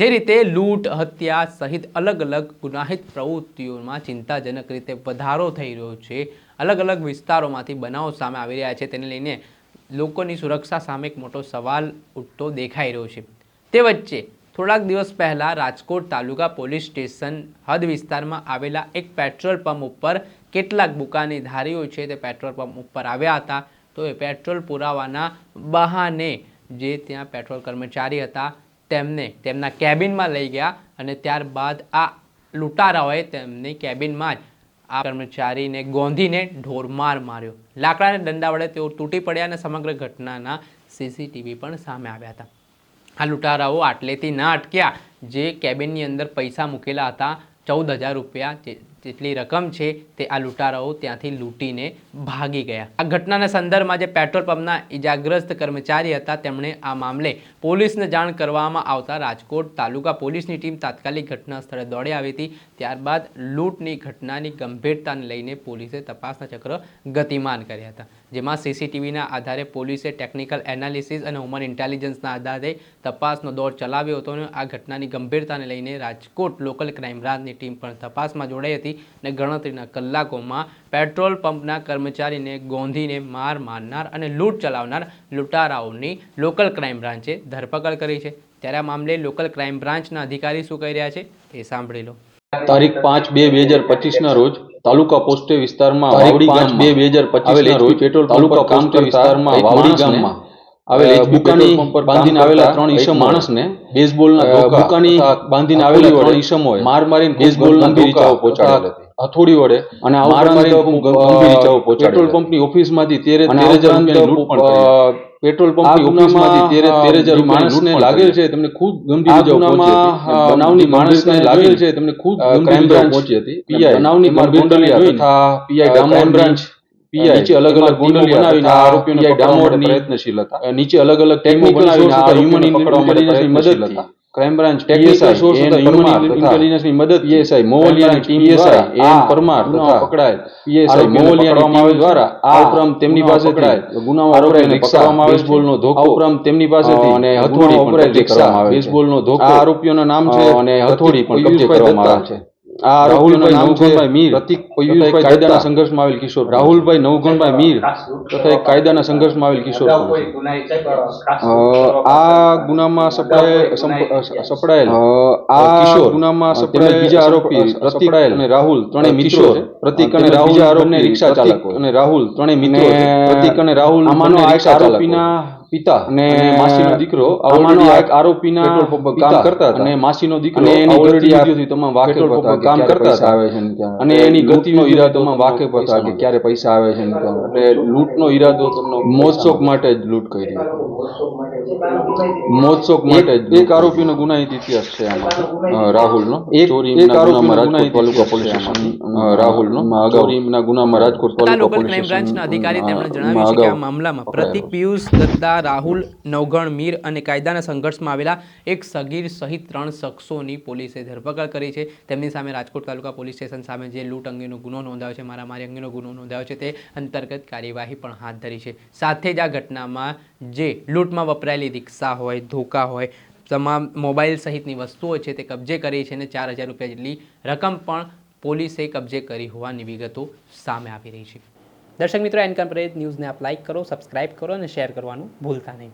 જે રીતે લૂંટ, હત્યા સહિત અલગ અલગ ગુનાહિત પ્રવૃત્તિઓમાં ચિંતાજનક રીતે વધારો થઈ રહ્યો છે. અલગ અલગ વિસ્તારોમાંથી બનાવો સામે આવી રહ્યા છે. તેને લઈને લોકોની સુરક્ષા સામે એક મોટો સવાલ ઉઠતો દેખાઈ રહ્યો છે. તે વચ્ચે થોડાક દિવસ પહેલાં રાજકોટ તાલુકા પોલીસ સ્ટેશન હદ વિસ્તારમાં આવેલા એક પેટ્રોલ પંપ ઉપર કેટલાક બુકાનીધારીઓ છે તે પેટ્રોલ પંપ ઉપર આવ્યા હતા. તો એ પેટ્રોલ પુરાવાના બહાને જે ત્યાં પેટ્રોલ કર્મચારી હતા તેમને તેમના કેબિનમાં લઈ ગયા અને ત્યારબાદ આ લૂંટારાઓએ તેમની કેબિનમાં જ આ કર્મચારીને ગોંધીને ઢોરમાર માર્યો. લાકડાના દંડા વડે તેઓ તૂટી પડ્યા અને સમગ્ર ઘટનાના સીસીટીવી પણ સામે આવ્યા હતા. આ લૂંટારાઓ આટલેથી ના અટક્યા. જે કેબિનની અંદર પૈસા મૂકેલા હતા, ચૌદ હજાર રૂપિયા જેટલી રકમ છે તે આ લૂંટારાઓ ત્યાંથી લૂંટીને ભાગી ગયા. આ ઘટનાના સંદર્ભમાં જે પેટ્રોલ પંપના ઇજાગ્રસ્ત કર્મચારી હતા, તેમણે આ મામલે પોલીસને જાણ કરવામાં આવતા રાજકોટ તાલુકા પોલીસની ટીમ તાત્કાલિક ઘટના સ્થળે દોડી આવી હતી. ત્યારબાદ લૂંટની ઘટનાની ગંભીરતાને લઈને પોલીસે તપાસના ચક્ર ગતિમાન કર્યા હતા, જેમાં સીસીટીવીના આધારે પોલીસે ટેકનિકલ એનાલિસિસ અને હ્યુમન ઇન્ટેલિજન્સના આધારે તપાસનો દોર ચલાવ્યો હતો અને આ ઘટનાની ગંભીરતાને લઈને રાજકોટ લોકલ ક્રાઇમ બ્રાન્ચની ટીમ પણ તપાસમાં જોડાઈ હતી. અને ગણતરીના કલાકોમાં પેટ્રોલ પંપના કર્મચારીને ગોંધીને માર મારનાર અને લૂંટ ચલાવનાર લૂંટારાઓની લોકલ ક્રાઇમ બ્રાન્ચે ધરપકડ કરી છે. ત્યારે આ મામલે લોકલ ક્રાઇમ બ્રાન્ચના અધિકારી શું કહી રહ્યા છે એ સાંભળી લો. તારીખ પાંચ બે બે હજાર પચીસ ના રોજ તાલુકા પોસ્ટે વિસ્તારમાં વાવડી ગામ બે બે હજાર પચીસ રોજ પેટ્રોલ તાલુકા કામ વિસ્તારમાં વાવડી ગામમાં આવેલ બુકાની બાંધીને આવેલા ત્રણ ઈસમ માણસને બેઝબોલના બુકાની બાંધીને આવેલા ત્રણ ઈસમોએ માર મારીને બેઝબોલના ધોકા પહોંચાડેલ હતી. હથોડી વડે અને આ મારીને ગંભીર ઇજાઓ પહોંચાડેલ પેટ્રોલ પંપની ઓફિસમાંથી તેર તેર હજાર રૂપિયાની લૂંટ પણ પેટ્રોલ પંપની ઓફિસમાંથી તેર તેર હજાર માણસને લાગેલ છે. તેમને ખૂબ ગંભીર ઇજાઓ પહોંચી હતી. બનાવની માણસને લાગેલ છે. તેમને ખૂબ ગંભીર ઇજાઓ પહોંચી હતી. પીઆઈ. બનાવની ગોંડલિયા તથા પીઆઈ ગામ બ્રાન્ચ નીચે અલગ અલગ ટીમો બનાવીને આરોપીઓને પકડવા પ્રયત્નશીલ હતા. નીચે અલગ અલગ ટીમો બનાવીને હ્યુમન ઇન્ટેલિજન્સની મદદથી. ક્રાઇમ બ્રાન્ચ ટેકનિકલ સોર્સ હતા હ્યુમન ઇન્ટેલિજન્સની મદદ પીએસઆઈ મોવલિયાની ટીમ પીએસઆઈ એમ પરમાર તથા પકડાયેલ. પીએસઆઈ મોવલિયાની ટીમ દ્વારા આ ઉપરાંત તેમની પાસે પકડાયેલ. ગુનાઓ આરોપીને પકડવામાં આવે બેસબોલનો ધોકો. ઉપરાંત તેમની પાસેથી અને હથોડી પણ કરવામાં આવે બેસબોલનો ધોકો. આરોપીઓના નામ છે અને હથોડી પણ કબજે કરવામાં આવે છે. આ રાહુલભાઈ નવઘણભાઈ મીર. પ્રતિક પિયુષભાઈ કાયદાના સંઘર્ષમાં આવેલ કિશોર રાહુલભાઈ નવઘણભાઈ મીર તથા એક કાયદાના સંઘર્ષમાં આવેલ કિશોર આ ગુનામાં સપડાય સપડાયેલ આ કિશોર. ગુનામાં સપડાયેલ બીજા આરોપી પ્રતિક અને રાહુલ ત્રણેય મિત્રો પ્રતિક અને રાહુલ આરોપને આરોપી રિક્ષા ચાલક અને રાહુલ ત્રણેય મિત્રો પ્રતિક અને રાહુલ આમાંનો આ એક આરોપીના પિતા અને માસીનો દીકરો આમાંનો એક આરોપીના પેટ્રોલ પંપ કામ કરતા હતા. અને માસીનો દીકરો એની ગતિવિધિઓથી તમામ વાકેફ હતા કામ કરતા હતા. આવે છે અને એની ગતિનો ઈરાદોમાં વાકેફ હતા કે ક્યારે પૈસા આવે છે એટલે લૂંટનો ઈરાદો તમને મોજશોખ માટે જ લૂંટ કરી મોજશોખ માટે જ એક આરોપીનો ગુનાહિત ઇતિહાસ છે આમાં. રાહુલનો. એક એક આરોપીનો ગુનાહિત તાલુકા પોલીસ સ્ટેશન રાહુલનો. અગાઉ ગુનામાં રાજકોટ તાલુકા પોલીસ સ્ટેશન બ્રાન્ચના અધિકારી તેમણે જણાવ્યું છે કે આ મામલામાં પ્રતિક પિયુષ દત્તા રાહુલ નવગણ મીર અને કાયદાના સંઘર્ષમાં આવેલા એક સગીર સહિત ત્રણ શખ્સોની પોલીસે ધરપકડ કરી છે. તેમની સામે રાજકોટ તાલુકા પોલીસ સ્ટેશન સામે જે લૂંટ અંગેનો ગુનો નોંધાયો છે, મારામારી અંગેનો ગુનો નોંધાયો છે, તે અંતર્ગત કાર્યવાહી પણ હાથ ધરી છે. સાથે જ આ ઘટનામાં જે લૂંટમાં વપરાયેલી રિક્ષા હોય, ધોકા હોય, તમામ મોબાઈલ સહિતની વસ્તુઓ છે તે કબજે કરી છે અને ચાર હજાર રૂપિયા જેટલી રકમ પણ પોલીસે કબજે કરી હોવાની વિગતો સામે આવી રહી છે. દર્શક મિત્રો એનકમ ન્યૂઝને આપ લાઇક કરો સબસ્ક્રાઇબ કરો અને શેર કરવાનું ભૂલતા નહીં.